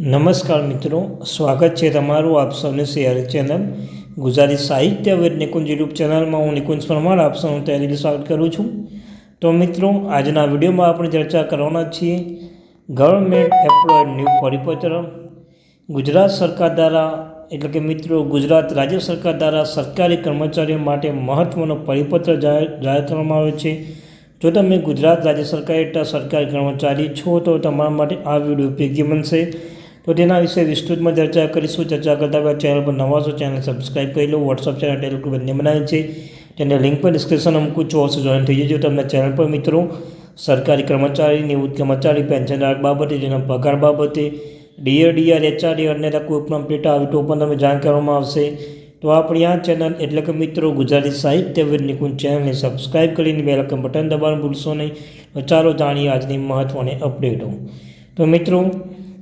નમસ્કાર મિત્રો, સ્વાગત છે તમારું આપ સૌને શેર ચેનલ ગુજરાતી સાહિત્ય વેદ નિકુંજ યુટ્યુબ ચેનલમાં. હું નિકુંજ પરમાર, આપ સૌનું તૈયારી સ્વાગત કરું છું. તો મિત્રો, આજના વિડીયોમાં આપણે ચર્ચા કરવાના છીએ ગવર્મેન્ટ એમ્પ્લોયડ ન્યૂ પરિપત્ર. ગુજરાત સરકાર દ્વારા, એટલે કે મિત્રો, ગુજરાત રાજ્ય સરકાર દ્વારા સરકારી કર્મચારીઓ માટે મહત્ત્વનો પરિપત્ર જાહેર જાહેર કરવામાં આવ્યો છે. જો તમે ગુજરાત રાજ્ય સરકાર હેઠળ સરકારી કર્મચારી છો, તો તમારા માટે આ વીડિયો ઉપયોગી બનશે. તો તેના વિશે વિસ્તૃતમાં ચર્ચા કરીશું. ચર્ચા કરતા પહેલાં ચેનલ પર નવા છો, ચેનલ સબસ્ક્રાઈબ કરી લો. વોટ્સઅપ ચેનલ ટેલિગ્રુપ બંને બનાવી છે. તેને લિંક પર ડિસ્ક્રિપ્શન મૂકું છું. અવશ્ય જોઈન થઈ જજો તમને ચેનલ પર, મિત્રો. સરકારી કર્મચારી નિવૃત્ત કર્મચારી પેન્શન ધારક બાબતે, જેના પગાર બાબતે ડીઆર ડીઆર એચઆરડી અને કોઈ પણ અપડેટ આવી તો પણ તમે જાણ કરવામાં આવશે. તો આપણી આ ચેનલ એટલે કે મિત્રો, ગુજરાતી સાહિત્ય વિદ નિકુંજ ચેનલને સબસ્ક્રાઇબ કરીને બે રકમ બટન દબાવવાનું ભૂલશો નહીં. ચાલો જાણીએ આજની મહત્ત્વની અપડેટો. તો મિત્રો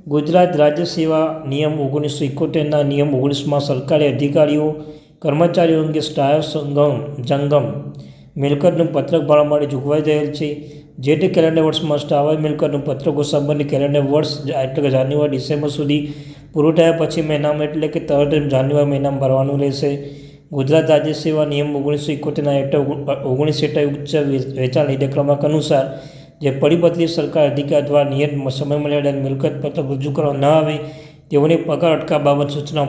ગુજરાત રાજ્ય સેવા નિયમ ઓગણીસો એકોતેરના નિયમ ઓગણીસમાં સરકારી અધિકારીઓ, કર્મચારીઓ અંગે સ્ટાયર સંગમ, જંગમ, મિલકતનું પત્રક ભાડા માટે જોગવાઈ થયેલ છે જે તે કેલેન્ડર વર્ષમાં સ્ટાવર મિલકતનું પત્રકો સંબંધિત કેલેન્ડર વર્ષ એટલે કે જાન્યુઆરી, ડિસેમ્બર સુધી પૂરું થયા પછી મહિનામાં એટલે કે તરત જાન્યુઆરી મહિનામાં ભરવાનું રહેશે. ગુજરાત રાજ્ય સેવા નિયમ ઓગણીસો એકોતેરના હેઠળ ઓગણીસ હેઠળ ઉચ્ચ વેચાણ નિર્દેશ ક્રમાંક અનુસાર જે પરિપત્રી સરકાર અધિકાર દ્વારા નિયત સમય મર્યાદા મિલકત પત્રક રજૂ કરવા ન આવે, તેઓને પગાર અટકા બાબત સૂચનાઓ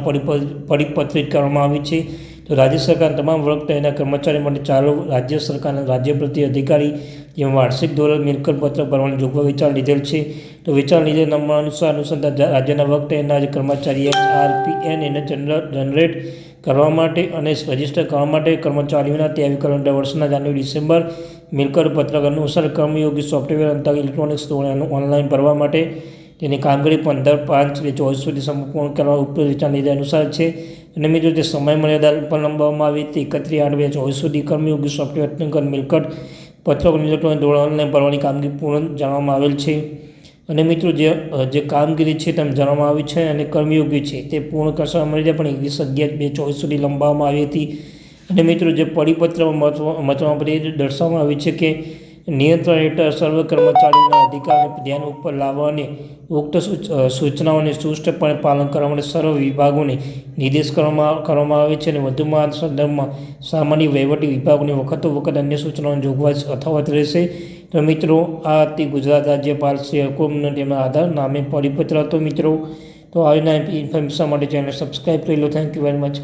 પરિપત્રિત કરવામાં આવી છે. તો રાજ્ય સરકારના તમામ વર્ગ તેના કર્મચારી માટે ચાલુ રાજ્ય સરકારના રાજ્ય પ્રતિ અધિકારી જેમાં વાર્ષિક ધોરણ, મિલકત પત્રક ભરવાની જોગવાઈ વિચાર લીધેલ છે. તો વિચાર લીધેલ નંબર અનુસાર અનુસંધાન રાજ્યના વખતે એના કર્મચારી એચ આરપીએન એને જનરેટ કરવા માટે અને રજિસ્ટર કરવા માટે કર્મચારીઓના તે કેલેન્ડર વર્ષના જાન્યુઆરી, ડિસેમ્બર મિલકત પત્રક અનુસાર કર્મયોગી સોફ્ટવેર અંતર ઇલેક્ટ્રોનિક્સ ધોરણે ઓનલાઈન ભરવા માટે તેની કામગીરી પંદર પાંચ બે ચોવીસ સુધી સંપૂર્ણ કરવા ઉપરોક્ત વિચાર અનુસાર છે. અને મિત્રો જે સમય મર્યાદા પણ લંબાવવામાં આવી હતી. એકત્રીસ આઠ બે ચોવીસ સુધી કર્મયોગી સોફ્ટવેર અંતર્ગત મિલકત પત્રક ઇલેક્ટ્રોનિક ધોરણે ઓનલાઈન ભરવાની કામગીરી પૂર્ણ જાણવામાં આવેલ છે. અને મિત્રો જે જે કામગીરી છે તેમ જણાવવામાં આવી છે અને કર્મયોગી છે તે પૂર્ણ કરવા મળી જાય પણ એકવીસ અગિયાર બે ચોવીસ સુધી લંબાવવામાં આવી હતી. અને મિત્રો જે પરિપત્રમાં મહત્વ, મહત્વમાં પડી દર્શાવવામાં આવ્યું છે કે નિયંત્રણ હેઠળ સર્વ કર્મચારીઓના અધિકારને ધ્યાન ઉપર લાવવા અને ઉક્ત સૂચનાઓને સુષ્ટપણે પાલન કરવા માટે સર્વ વિભાગોને નિર્દેશ કરવામાં કરવામાં આવે છે અને વધુમાં આ સંદર્ભમાં સામાન્ય વહીવટી વિભાગોને વખતો વખત અન્ય સૂચનાઓની જોગવાઈ અથાવત રહેશે. તો મિત્રો, આ હતી ગુજરાત રાજ્યપાલ શ્રી હુકુમનો તેમના આધાર નામે પરિપત્ર હતો મિત્રો. તો આવીના ઇન્ફોર્મેશન માટે ચેનલ સબસ્ક્રાઈબ કરી લો. Thank you very much.